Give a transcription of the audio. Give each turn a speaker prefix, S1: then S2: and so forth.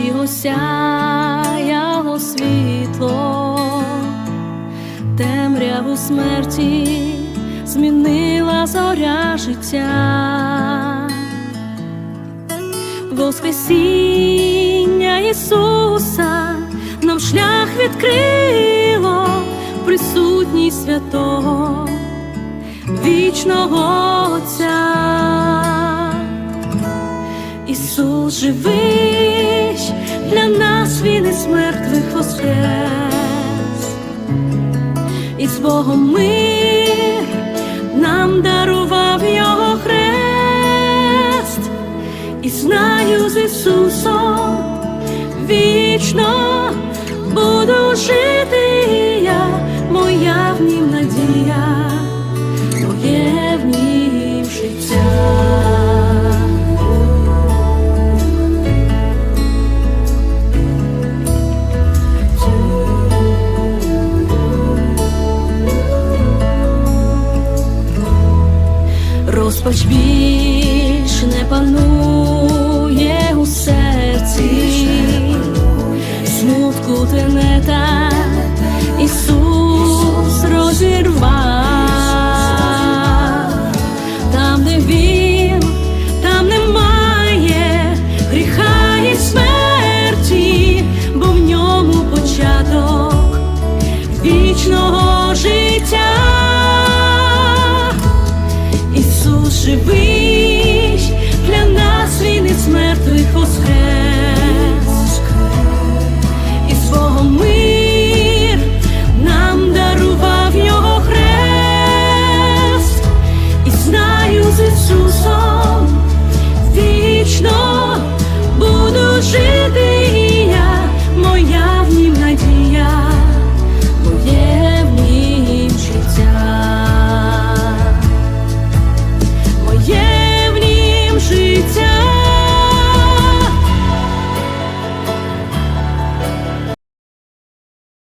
S1: душі осяяло світло, темряву смерті змінила зоря життя, Воскресіння Ісуса нам шлях відкрило присутність святого вічного Отця. Ісус живий, воскрес, і з Богом мир нам дарував Його хрест, і знаю з Ісусом вічно буду жити я, моя в нім надія, розпач більш не панує у серці, смутку тенета, Ісус розірвав там, де він, там немає гріха смерті, бо в ньому початок вічного життя. живий.